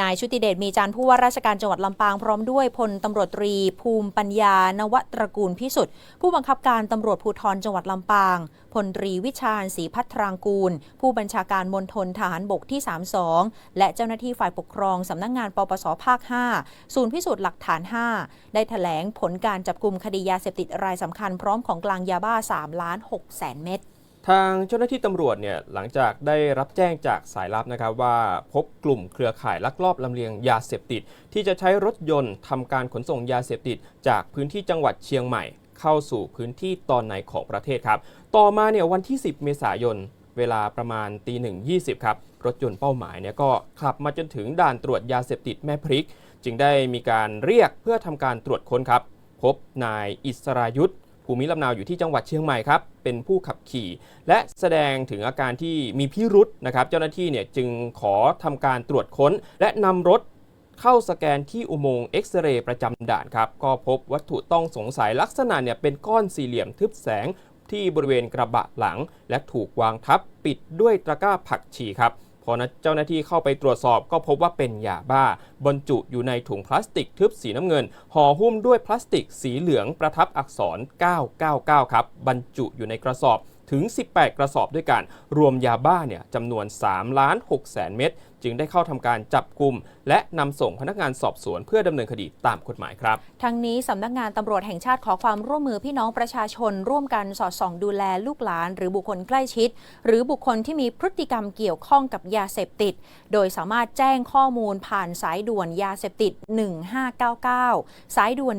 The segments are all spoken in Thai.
นายชุติเดชมีจันผู้ว่าราชการจังหวัดลำปางพร้อมด้วยพลตำรวจตรี ภูมิปัญญานวตระกูลพิสุทธิ์ ผู้บังคับการตำรวจภูธรจังหวัดลำปางพลตรีวิชาญศรีพัทรางกูล ผู้บัญชาการมณฑลทหารบกที่ 32 และเจ้าหน้าที่ฝ่ายปกครองสำนักงงานปปสภาค 5 ศูนย์พิสูจน์หลักฐาน 5 ได้แถลงผลการจับกลุ่มคดียาเสพติดรายสำคัญพร้อมของกลางยาบ้า 3 ล้าน6แสนเม็ด ทางเจ้าหน้าที่ตำรวจเนี่ยหลังจากได้รับแจ้งจากสายลับนะครับว่าพบกลุ่มเครือข่ายลักลอบลำเลียงยาเสพติด ที่จะใช้รถยนต์ทำการขนส่งยาเสพติด จากพื้นที่จังหวัดเชียงใหม่ เข้าสู่พื้นที่ตอนในของประเทศครับ ต่อมาเนี่ยวันที่ 10 เมษายน เวลาประมาณตีหนึ่งยีครับรถยนต์เป้าหมายเนี่ยก็ขับมาจนถึงด่านตรวจยาเสพติดแม่พริก จึงได้มีการเรียกเพื่อทำการตรวจค้นครับ พบนายอิสรายุทธ ภูมิลำเนาอยู่ที่จังหวัดเชียงใหม่ครับเป็นผู้ขับขี่ และแสดงถึงอาการที่มีพิรุษนะครับ เจ้าหน้าที่เนี่ยจึงขอทำการตรวจค้น และนำรถเข้าสแกนที่อุโมงค์เอ็กซเรย์ประจำด่านครับ ก็พบวัตถุต้องสงสัยลักษณะเนี่ยเป็นก้อนสี่เหลี่ยมทึบแสงที่บริเวณกระบะหลัง และถูกวางทับปิดด้วยตะกร้าผักชีครับ อเจ้าหน้าที่เข้าไปตรวจสอบก็พบว่าเป็นยาบ้า บรรจุอยู่ในถุงพลาสติกทึบสีน้ำเงินห่อหุ้มด้วยพลาสติกสีเหลืองประทับอักษร 999 ครับ บรรจุอยู่ในกระสอบถึง 18 กระสอบด้วยกัน รวมยาบ้าเนี่ยจำนวน3ล้าน6แสนเม็ดจึงได้เข้าทำการจับกลุ่มและนำส่งพนักงานสอบสวนเพื่อดำเนินคดีตามกฎหมายครับ ทั้งนี้สำนักงานตำรวจแห่งชาติขอความร่วมมือพี่น้องประชาชน ร่วมกันสอดส่องดูแลลูกหลาน หรือบุคคลใกล้ชิด หรือบุคคลที่มีพฤติกรรมเกี่ยวข้องกับยาเสพติด โดยสามารถแจ้งข้อมูลผ่านสายด่วนยาเสพติด 1599 สายด่วน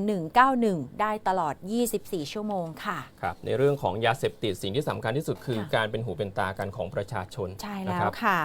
191 ได้ตลอด 24 ชั่วโมงค่ะครับในเรื่องของยาเสพติดสิ่งที่สำคัญที่สุดคือค่ะการเป็นหูเป็นตากันของประชาชนใช่นะแล้ควรับค่ะ